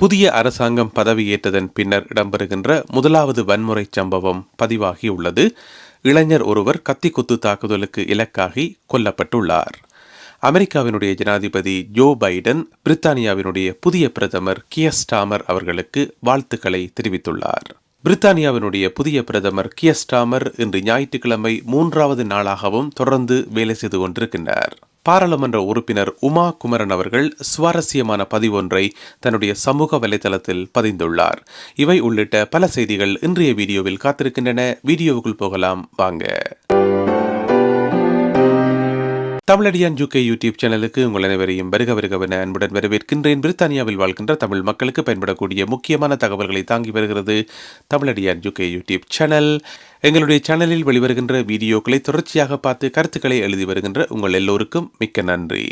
புதிய அரசாங்கம் பதவியேற்றதன் பின்னர் இடம்பெறுகின்ற முதலாவது வன்முறை சம்பவம் பதிவாகியுள்ளது. இளைஞர் ஒருவர் கத்திக்குத்து தாக்குதலுக்கு இலக்காகி கொல்லப்பட்டுள்ளார். அமெரிக்காவினுடைய ஜனாதிபதி ஜோ பைடன் பிரித்தானியாவினுடைய புதிய பிரதமர் கியஸ்டாமர் அவர்களுக்கு வாழ்த்துக்களை தெரிவித்துள்ளார். பிரித்தானியாவினுடைய புதிய பிரதமர் கியஸ்டாமர் இன்று ஞாயிற்றுக்கிழமை மூன்றாவது நாளாகவும் தொடர்ந்து வேலை செய்து கொண்டிருக்கின்றார். பாராளுமன்ற உறுப்பினர் உமா குமரன் அவர்கள் சுவாரஸ்யமான பதிவொன்றை தன்னுடைய சமூக வலைதளத்தில் பதிந்துள்ளார். இவை உள்ளிட்ட பல செய்திகள் இன்றைய வீடியோவில் காத்திருக்கின்றன. வீடியோவுக்குள் போகலாம். வாங்க. தமிழடியான் ஜூகே யூடியூப் சேனலுக்கு உங்கள் அனைவரையும் வருக வருகவென அன்புடன் வரவேற்கின்றேன். பிரித்தானியாவில் வாழ்கின்ற தமிழ் மக்களுக்கு பயன்படக்கூடிய முக்கியமான தகவல்களை தாங்கி வருகிறது தமிழடியான் ஜூகே யூடியூப் சேனல் எங்களுடைய சேனலில் வெளிவருகின்ற வீடியோக்களை தொடர்ச்சியாக பார்த்து கருத்துக்களை எழுதி வருகின்ற உங்கள் எல்லோருக்கும் மிக்க நன்றி.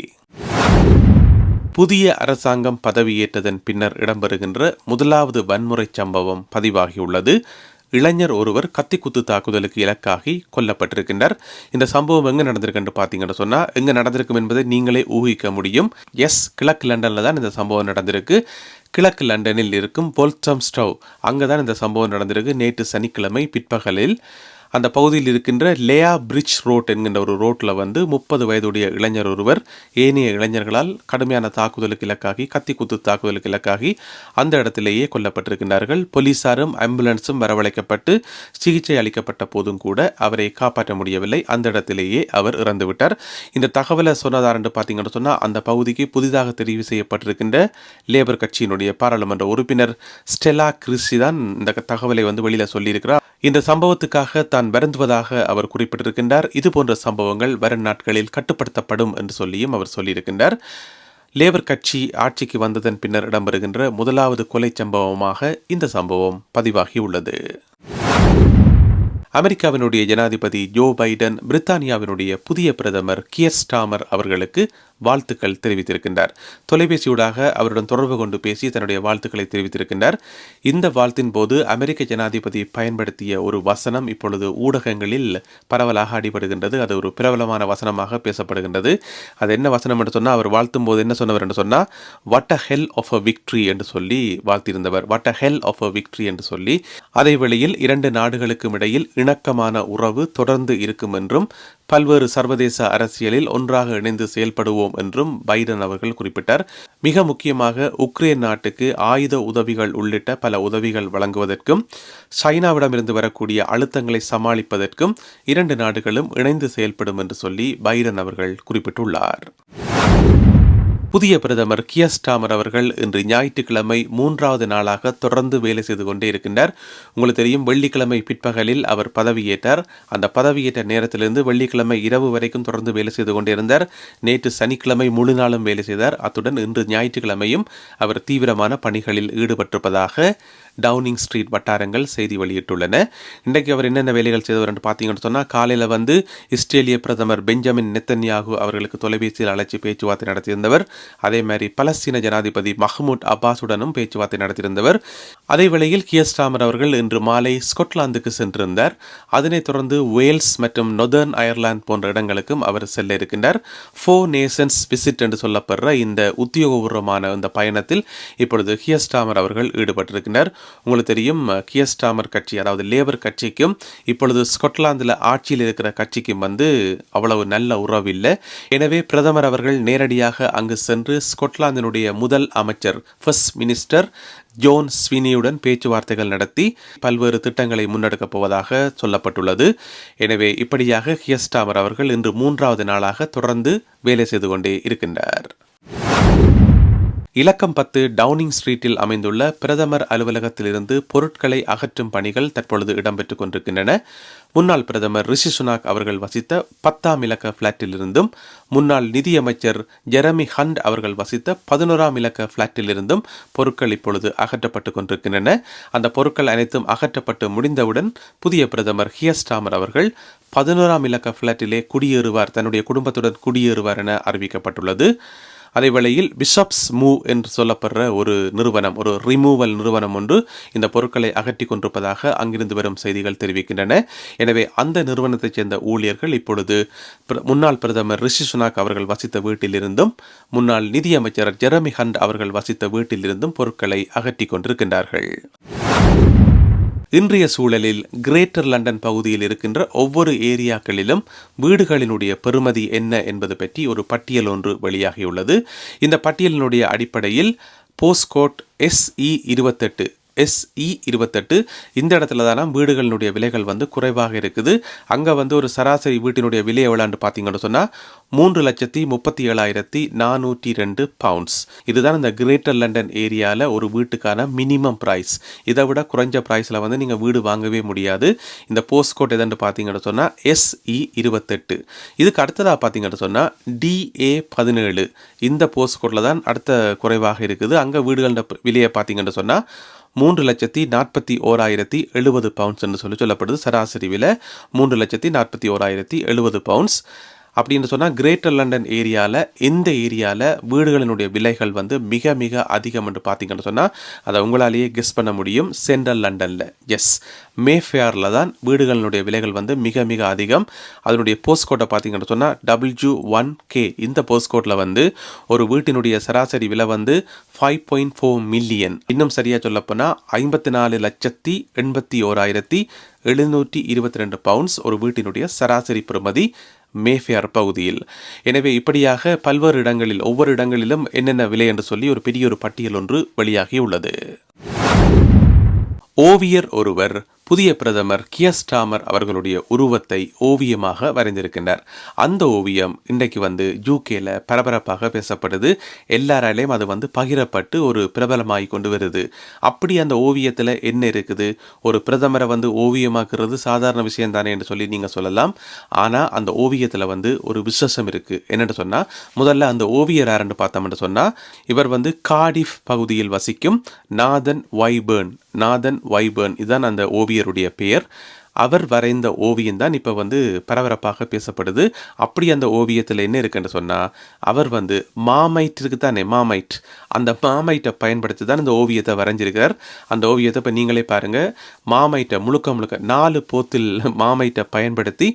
புதிய அரசாங்கம் பதவியேற்றதன் பின்னர் இடம்பெறுகின்ற முதலாவது வன்முறை சம்பவம் பதிவாகியுள்ளது. இளைஞர் ஒருவர் கத்திக்குத்து தாக்குதலுக்கு இலக்காகி கொல்லப்பட்டிருக்கின்றார். இந்த சம்பவம் எங்கே நடந்திருக்குன்னு பார்த்தீங்கன்னு சொன்னால் எங்கே நடந்திருக்கும் என்பதை நீங்களே ஊகிக்க முடியும். எஸ் கிழக்கு லண்டனில் தான் இந்த சம்பவம் நடந்திருக்கு. கிழக்கு லண்டனில் இருக்கும் போல்சம் ஸ்டவ் அங்கே தான் இந்த சம்பவம் நடந்திருக்கு. நேற்று சனிக்கிழமை பிற்பகலில். அந்த பகுதியில் இருக்கின்ற லேயா பிரிட்ஜ் ரோட் என்கின்ற ஒரு ரோட்டில் வந்து முப்பது வயதுடைய இளைஞர் ஒருவர் ஏனைய இளைஞர்களால் கடுமையான தாக்குதலுக்கு இலக்காகி கத்தி குத்து தாக்குதலுக்கு இலக்காகி அந்த இடத்திலேயே கொல்லப்பட்டிருக்கின்றார்கள். போலீசாரும் ஆம்புலன்ஸும் வரவழைக்கப்பட்டு சிகிச்சை அளிக்கப்பட்ட போதும் கூட அவரை காப்பாற்ற முடியவில்லை. அந்த இடத்திலேயே அவர் இறந்துவிட்டார். இந்த தகவலை சொன்னதார் என்று பார்த்தீங்கன்னு சொன்னால் அந்த பகுதிக்கு புதிதாக தெரிவு செய்யப்பட்டிருக்கின்ற லேபர் கட்சியினுடைய பாராளுமன்ற உறுப்பினர் ஸ்டெலா கிறிஸ்டி தான் இந்த தகவலை வந்து வெளியில் சொல்லியிருக்கிறார். இந்த சம்பவத்துக்காக தான் வருந்துவதாக அவர் குறிப்பிட்டிருக்கின்றார். இது போன்ற சம்பவங்கள் வரும் நாட்களில் கட்டுப்படுத்தப்படும் என்று சொல்லியும் அவர் சொல்லியிருக்கின்றார். லேபர் கட்சி ஆட்சிக்கு வந்ததன் பின்னர் இடம்பெறுகின்ற முதலாவது கொலை சம்பவமாக இந்த சம்பவம் பதிவாகியுள்ளது. அமெரிக்காவினுடைய ஜனாதிபதி ஜோ பைடன் பிரித்தானியாவினுடைய புதிய பிரதமர் கியர் ஸ்டாமர் அவர்களுக்கு வாழ்த்துக்கள் தெரிவித்திருக்கின்றார். தொலைபேசியூடாக அவருடன் தொடர்பு கொண்டு பேசி தன்னுடைய வாழ்த்துக்களை தெரிவித்திருக்கின்றார். இந்த வாழ்த்தின் போது அமெரிக்க ஜனாதிபதி பயன்படுத்திய ஒரு வசனம் இப்பொழுது ஊடகங்களில் பரவலாக அடிபடுகின்றது. அது ஒரு பிரபலமான வசனமாக பேசப்படுகின்றது. அது என்ன வசனம் என்று சொன்னால் அவர் வாழ்த்தும் போது என்ன சொன்னவர் என்று சொன்னால் what a hell of a victory என்று சொல்லி வாழ்த்தியிருந்தவர். What a hell of a victory என்று சொல்லி அதே வேளையில் இரண்டு நாடுகளுக்கும் இடையில் இணக்கமான உறவு தொடர்ந்து இருக்கும் என்றும் பல்வேறு சர்வதேச அரசியலில் ஒன்றாக இணைந்து செயல்படுவோம் என்றும் பைடன் அவர்கள் குறிப்பிட்டார். மிக முக்கியமாக உக்ரைன் நாட்டுக்கு ஆயுத உதவிகள் உள்ளிட்ட பல உதவிகள் வழங்குவதற்கும் சைனாவிடமிருந்து வரக்கூடிய அழுத்தங்களை சமாளிப்பதற்கும் இரண்டு நாடுகளும் இணைந்து செயல்படும் என்று சொல்லி பைடன் அவர்கள் குறிப்பிட்டுள்ளார். புதிய பிரதமர் கியர் ஸ்டாமர் அவர்கள் இன்று ஞாயிற்றுக்கிழமை மூன்றாவது நாளாக தொடர்ந்து வேலை செய்து கொண்டே இருக்கின்றார். உங்களுக்கு தெரியும் வெள்ளிக்கிழமை பிற்பகலில் அவர் பதவியேற்றார். அந்த பதவியேற்ற நேரத்திலிருந்து வெள்ளிக்கிழமை இரவு வரைக்கும் தொடர்ந்து வேலை செய்து கொண்டிருந்தார் நேற்று சனிக்கிழமை முழு நாளும் வேலை செய்தார். அத்துடன் இன்று ஞாயிற்றுக்கிழமையும் அவர் தீவிரமான பணிகளில் ஈடுபட்டிருப்பதாக டவுனிங் ஸ்ட்ரீட் வட்டாரங்கள் செய்தி வெளியிட்டுள்ளன. இன்றைக்கு அவர் என்னென்ன வேலைகள் செய்தவர் என்று பார்த்தீங்கன்னு சொன்னால் காலையில் வந்து இஸ்ரேலிய பிரதமர் பெஞ்சமின் நெத்தன்யாகு அவர்களுக்கு தொலைபேசியில் அழைச்சி பேச்சுவார்த்தை நடத்தியிருந்தவர். அதே மாதிரி பலஸ்தீன ஜனாதிபதி மஹ்மூத் அப்பாஸுடனும் பேச்சுவார்த்தை நடத்தியிருந்தவர். அதே வேளையில் கியஸ்டாமர் அவர்கள் இன்று மாலை ஸ்கொட்லாந்துக்கு சென்றிருந்தார். அதனைத் தொடர்ந்து வேல்ஸ் மற்றும் நொதர்ன் அயர்லாந்து போன்ற இடங்களுக்கும் அவர் செல்ல இருக்கின்றார். ஃபோ நேஷன்ஸ் விசிட் என்று சொல்லப்படுற இந்த உத்தியோகபூர்வமான இந்த பயணத்தில் இப்பொழுது ஹியஸ்டாமர் அவர்கள் ஈடுபட்டிருக்கின்றனர் உங்களுக்கு தெரியும் கியஸ்டாமர் கட்சி அதாவது லேபர் கட்சிக்கும் இப்பொழுது ஸ்கொட்லாந்தில் ஆட்சியில் இருக்கிற கட்சிக்கும் வந்து அவ்வளவு நல்ல உறவு இல்லை. எனவே பிரதமர் அவர்கள் நேரடியாக அங்கு சென்று ஸ்கொட்லாந்தினுடைய முதல் அமைச்சர் ஃபர்ஸ்ட் மினிஸ்டர் ஜோன் ஸ்வினியுடன் பேச்சுவார்த்தைகள் நடத்தி பல்வேறு திட்டங்களை முன்னெடுக்கப் போவதாக சொல்லப்பட்டுள்ளது. எனவே இப்படியாக ஹியஸ்டாமர் அவர்கள் இன்று மூன்றாவது நாளாக தொடர்ந்து வேலை செய்து கொண்டே இருக்கின்றார். இலக்கம் பத்து டவுனிங் ஸ்ட்ரீட்டில் அமைந்துள்ள பிரதமர் அலுவலகத்திலிருந்து பொருட்களை அகற்றும் பணிகள் தற்பொழுது இடம்பெற்றுக் கொண்டிருக்கின்றன. முன்னாள் பிரதமர் ரிஷி சுனாக் அவர்கள் வசித்த பத்தாம் இலக்க பிளாட்டிலிருந்தும் முன்னாள் நிதியமைச்சர் ஜெரமி ஹண்ட் அவர்கள் வசித்த பதினோராம் இலக்க பிளாட்டிலிருந்தும் பொருட்கள் இப்பொழுது அகற்றப்பட்டு கொண்டிருக்கின்றன. அந்த பொருட்கள் அனைத்தும் அகற்றப்பட்டு முடிந்தவுடன் புதிய பிரதமர் ஹியஸ்டாமர் அவர்கள் பதினோராம் இலக்க பிளாட்டிலே குடியேறுவார் தன்னுடைய குடும்பத்துடன் குடியேறுவார் என அறிவிக்கப்பட்டுள்ளது. அதேவேளையில் பிஷப்ஸ் மூவ் என்று சொல்லப்படுற ஒரு நிறுவனம் ஒரு ரிமூவல் நிறுவனம் ஒன்று இந்த பொருட்களை அகற்றி கொண்டிருப்பதாக அங்கிருந்து வரும் செய்திகள் தெரிவிக்கின்றன. எனவே அந்த நிறுவனத்தைச் சேர்ந்த ஊழியர்கள் இப்பொழுது பிர- முன்னாள் பிரதமர் ரிஷி சுனாக் அவர்கள் வசித்த வீட்டிலிருந்தும் முன்னாள் நிதியமைச்சர் ஜெரமி ஹண்ட் அவர்கள் வசித்த வீட்டிலிருந்தும் பொருட்களை அகற்றி கொண்டிருக்கின்றார்கள். இன்றைய சூழலில் கிரேட்டர் லண்டன் பகுதியில் இருக்கின்ற ஒவ்வொரு ஏரியாக்களிலும் வீடுகளினுடைய பெறுமதி என்ன என்பது பற்றி ஒரு பட்டியல் ஒன்று வெளியாகியுள்ளது. இந்த பட்டியலினுடைய அடிப்படையில் போஸ்ட்கோட் எஸ்இ இருபத்தெட்டு எஸ்இ இருபத்தெட்டு. இந்த இடத்துல தான் வீடுகளினுடைய விலைகள் வந்து குறைவாக இருக்குது. அங்கே வந்து ஒரு சராசரி வீட்டினுடைய விலை எவ்வளோன்னு பார்த்தீங்கன்னு சொன்னால் மூன்று லட்சத்தி முப்பத்தி ஏழாயிரத்தி நானூற்றி ரெண்டு பவுண்ட்ஸ் இதுதான் இந்த கிரேட்டர் லண்டன் ஏரியாவில் ஒரு வீட்டுக்கான மினிமம் ப்ரைஸ் இதை விட குறைஞ்ச ப்ரைஸில் வந்து நீங்கள் வீடு வாங்கவே முடியாது. இந்த போஸ்ட் கோட் எதுன்னு பார்த்தீங்கன்னு சொன்னால் எஸ்இ இருபத்தெட்டு. இதுக்கு அடுத்ததாக பார்த்தீங்கன்னு சொன்னால் டிஏ பதினேழு. இந்த போஸ்ட் கோட்டில் தான் அடுத்த குறைவாக இருக்குது. அங்கே வீடுகளோட விலையை பார்த்தீங்கன்னு சொன்னால் மூன்று லட்சத்தி நாற்பத்தி ஓராயிரத்தி எழுபது பவுண்ட்ஸ் என்று சொல்லி சொல்லப்படுது. சராசரி விலை மூன்று லட்சத்தி நாற்பத்தி ஓராயிரத்தி எழுபது பவுண்ட்ஸ் அப்படின்னு சொன்னால் கிரேட்டர் லண்டன் ஏரியாவில் இந்த ஏரியாவில் வீடுகளினுடைய விலைகள் வந்து மிக மிக அதிகம் என்று பார்த்தீங்கன்னு சொன்னால் அதை உங்களாலேயே கெஸ் பண்ண முடியும். சென்ட்ரல் லண்டனில் எஸ் மேஃபேரில் தான் வீடுகளினுடைய விலைகள் வந்து மிக மிக அதிகம். அதனுடைய போஸ்ட் கோட்டை பார்த்தீங்கன்னு சொன்னால் டபிள்யூ ஒன் கே இந்த போஸ்ட் கோட்டில் வந்து ஒரு வீட்டினுடைய சராசரி விலை வந்து ஃபைவ் பாயிண்ட் ஃபோர் மில்லியன் இன்னும் சரியாக சொல்லப்போனால் ஐம்பத்தி நாலு லட்சத்தி எண்பத்தி ஓராயிரத்தி எழுநூற்றி இருபத்தி ரெண்டு பவுண்ட்ஸ் ஒரு வீட்டினுடைய சராசரி பெறுமதி. மேஃபேர் பகுதியில். எனவே இப்படியாக பல்வேறு இடங்களில் ஒவ்வொரு இடங்களிலும் என்னென்ன விலை என்று சொல்லி ஒரு பெரிய ஒரு பட்டியல் ஒன்று வெளியாகியுள்ளது. ஓவியர் ஒருவர் புதிய பிரதமர் கியஸ்டாமர் அவர்களுடைய உருவத்தை ஓவியமாக வரைந்திருக்கின்றார். அந்த ஓவியம் இன்றைக்கு வந்து யூகேல பரபரப்பாக பேசப்படுது. எல்லாராலையும் அது வந்து பகிரப்பட்டு ஒரு பிரபலமாகி கொண்டு வருது. அப்படி அந்த ஓவியத்தில் என்ன இருக்குது? ஒரு பிரதமரை வந்து ஓவியமாக்குறது சாதாரண விஷயம் தானே என்று சொல்லி நீங்கள் சொல்லலாம். ஆனால் அந்த ஓவியத்தில் வந்து ஒரு விசேஷம் இருக்குது என்னென்னு சொன்னால் முதல்ல அந்த ஓவியர் யாருன்னு பார்த்தோம்னு சொன்னால் இவர் வந்து காடிஃப் பகுதியில் வசிக்கும் நாதன் வைபர்ன். நாதன் வைபர்ன். இதுதான் அந்த ஓவியருடைய பெயர். அவர் வரைந்த ஓவியம் தான் இப்போ வந்து பரபரப்பாக பேசப்படுது. அப்படி அந்த ஓவியத்தில் என்ன இருக்குன்னு சொன்னால் அவர் வந்து மாமைட் இருக்கு தானே மாமைட். அந்த மாமைட்டை பயன்படுத்தி தான் இந்த ஓவியத்தை வரைஞ்சிருக்கிறார். அந்த ஓவியத்தை இப்போ நீங்களே பாருங்கள் மாமைட்டை முழுக்க முழுக்க நாலு போத்தில் மாமைட்டை பயன்படுத்தி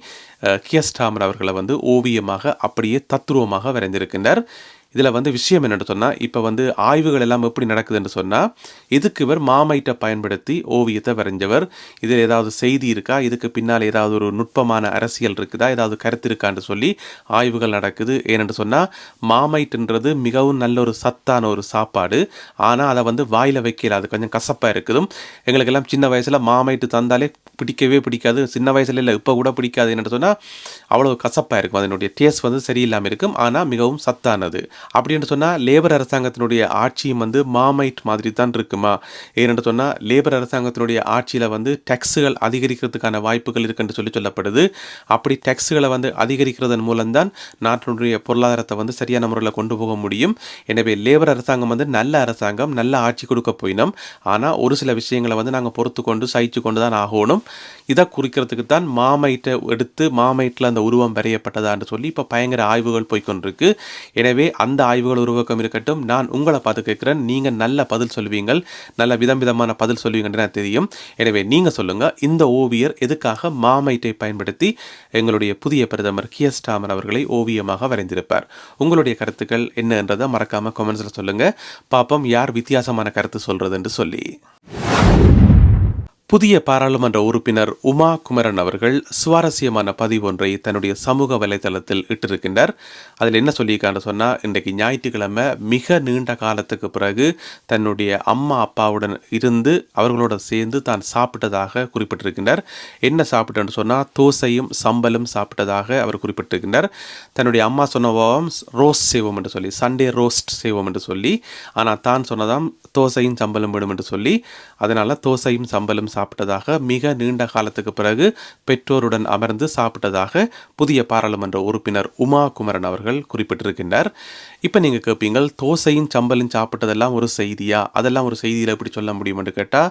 கியஸ்டாமர் அவர்களை வந்து ஓவியமாக அப்படியே தத்துருவமாக வரைந்திருக்கின்றார். இதில் வந்து விஷயம் என்னென்னு சொன்னால் இப்போ வந்து ஆய்வுகள் எல்லாம் எப்படி நடக்குதுன்னு சொன்னால் இதுக்கு இவர் மாமைட்டை பயன்படுத்தி ஓவியத்தை வரைஞ்சவர். இதில் ஏதாவது செய்தி இருக்கா? இதுக்கு பின்னால் ஏதாவது ஒரு நுட்பமான அரசியல் இருக்குதா? ஏதாவது கருத்து இருக்கான்னு சொல்லி ஆய்வுகள் நடக்குது. ஏனென்று சொன்னால் மாமைட்டுன்றது மிகவும் நல்ல ஒரு சத்தான ஒரு சாப்பாடு. ஆனால் அதை வந்து வாயில் வைக்கல. அது கொஞ்சம் கசப்பாக இருக்குதும். எங்களுக்கெல்லாம் சின்ன வயசில் மாமைட்டு தந்தாலே பிடிக்கவே பிடிக்காது. சின்ன வயசுல இல்லை இப்போ கூட பிடிக்காது. என்னென்னு சொன்னால் அவ்வளோ கசப்பாக இருக்கும். அதனுடைய டேஸ்ட் வந்து சரியில்லாமல் இருக்கும். ஆனால் மிகவும் சத்தானது. அப்படின்னு சொன்னால் லேபர் அரசாங்கத்தினுடைய ஆட்சியும் வந்து மாமைட் மாதிரி தான் இருக்குமா? ஏனென்று சொன்னால் லேபர் அரசாங்கத்தினுடைய ஆட்சியில் வந்து டேக்ஸுகள் அதிகரிக்கிறதுக்கான வாய்ப்புகள் இருக்குன்னு சொல்லி சொல்லப்படுது. அப்படி டேக்ஸுகளை வந்து அதிகரிக்கிறதன் மூலம்தான் நாட்டினுடைய பொருளாதாரத்தை வந்து சரியான முறையில் கொண்டு போக முடியும். எனவே லேபர் அரசாங்கம் வந்து நல்ல அரசாங்கம் நல்ல ஆட்சி கொடுக்க போயினோம். ஆனால் ஒரு சில விஷயங்களை வந்து நாங்கள் பொறுத்து கொண்டு சகிச்சு கொண்டு தான் ஆகணும். இதை குறிக்கிறதுக்கு தான் மாமைட்டை எடுத்து மாமைட்டில் அந்த உருவம் வரையப்பட்டதான்னு சொல்லி இப்போ பயங்கர ஆய்வுகள் போய்க்கொண்டிருக்கு எனவே அந்த அந்த ஆய்வுகள் உருவாக்கம் இருக்கட்டும் நான் உங்களை பார்த்து கேட்குறேன். நீங்கள் நல்ல பதில் சொல்வீங்கள் நல்ல விதம் விதமான பதில் சொல்வீங்கன்னு தெரியும். எனவே நீங்கள் சொல்லுங்கள் இந்த ஓவியர் எதுக்காக மாமைட்டை பயன்படுத்தி எங்களுடைய புதிய பிரதமர் கியர் ஸ்டாமன் அவர்களை ஓவியமாக வரைந்திருப்பார்? உங்களுடைய கருத்துக்கள் என்னன்றதை மறக்காமல் கமெண்ட்ஸில் சொல்லுங்கள் பாப்பம் யார் வித்தியாசமான கருத்து சொல்கிறதுன்னு சொல்லி. புதிய பாராளுமன்ற உறுப்பினர் உமா குமரன் அவர்கள் சுவாரஸ்யமான பதிவு ஒன்றை தன்னுடைய சமூக வலைதளத்தில் இட்டிருக்கின்றார். அதில் என்ன சொல்லியிருக்கான்னு சொன்னால் இன்றைக்கு ஞாயிற்றுக்கிழமை மிக நீண்ட காலத்துக்கு பிறகு தன்னுடைய அம்மா அப்பாவுடன் இருந்து அவர்களோட சேர்ந்து தான் சாப்பிட்டதாக குறிப்பிட்டிருக்கின்றார். என்ன சாப்பிட்டேன்னு சொன்னால் தோசையும் சம்பலும் சாப்பிட்டதாக அவர் குறிப்பிட்டிருக்கின்றார். தன்னுடைய அம்மா சொன்னவாம் ரோஸ்ட் செய்வோம் என்று சொல்லி சண்டே ரோஸ்ட் செய்வோம் என்று சொல்லி ஆனால் தான் சொன்னதாம் தோசையும் சம்பலும் வேணும் என்று சொல்லி அதனால் தோசையும் சம்பலும் சாப்பிட்டதாக மிக நீண்ட காலத்துக்கு பிறகு பெற்றோருடன் அமர்ந்து சாப்பிட்டதாக புதிய பாராளுமன்ற உறுப்பினர் உமா குமரன் அவர்கள் குறிப்பிட்டிருக்கின்றார். இப்போ நீங்கள் கேட்பீங்கள் தோசையும் சம்பலும் சாப்பிட்டதெல்லாம் ஒரு செய்தியா? அதெல்லாம் ஒரு செய்தியில் எப்படி சொல்ல முடியும்னு கேட்டால்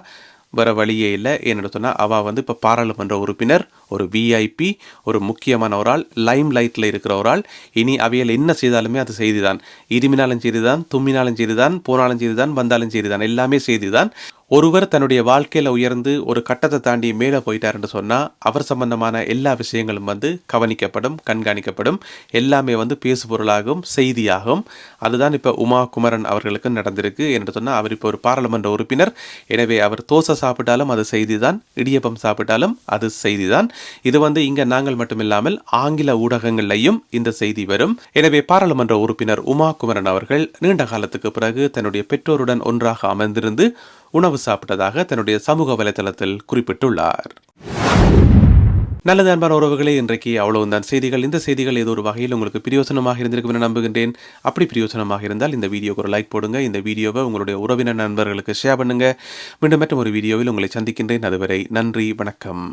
வேறு வழியே இல்லை. என்னோட சொன்னால் அவள் வந்து இப்போ பாராளுமன்ற உறுப்பினர் ஒரு விஐபி ஒரு முக்கியமான ஒரு ஆள் லைம் லைட்டில் இருக்கிற ஒரு ஆள். இனி அவையில் என்ன செய்தாலுமே அது செய்திதான். இருமினாலும் செய்திதான் தும்மினாலும் செய்திதான் போனாலும் செய்திதான் வந்தாலும் செய்திதான் எல்லாமே செய்திதான். ஒருவர் தன்னுடைய வாழ்க்கையில் உயர்ந்து ஒரு கட்டத்தை தாண்டி மேலே போயிட்டாருன்னு சொன்னால் அவர் சம்பந்தமான எல்லா விஷயங்களும் வந்து கவனிக்கப்படும் கண்காணிக்கப்படும். எல்லாமே வந்து பேசுபொருளாகும் செய்தியாகும். அதுதான் இப்போ உமா குமரன் அவர்களுக்கு நடந்திருக்கு என்று சொன்னால் அவர் இப்போ ஒரு பாராளுமன்ற உறுப்பினர். எனவே அவர் தோசை சாப்பிட்டாலும் அது செய்தி தான் இடியப்பம் சாப்பிட்டாலும் அது செய்தி தான் இது வந்து இங்கே நாங்கள் மட்டுமில்லாமல் ஆங்கில ஊடகங்கள்லையும் இந்த செய்தி வரும். எனவே பாராளுமன்ற உறுப்பினர் உமா குமரன் அவர்கள் நீண்ட காலத்துக்கு பிறகு தன்னுடைய பெற்றோருடன் ஒன்றாக அமர்ந்திருந்து உணவு சாப்பிட்டதாக தன்னுடைய சமூக வலைதளத்தில் குறிப்பிட்டுள்ளார். நல்லது அன்பான உறவுகளே இன்றைக்கு அவ்வளவுதான். செய்திகள் இந்த செய்திகள் ஏதோ ஒரு வகையில் உங்களுக்கு பிரியோசனமாக இருந்திருக்கும் என நம்புகின்றேன். அப்படி பிரியோசனமாக இருந்தால் இந்த வீடியோக்கு ஒரு லைக் போடுங்க. இந்த வீடியோவை உங்களுடைய உறவினர் நண்பர்களுக்கு ஷேர் பண்ணுங்க. மீண்டும் மற்றும் ஒரு வீடியோவில் உங்களை சந்திக்கின்றேன். அதுவரை நன்றி வணக்கம்.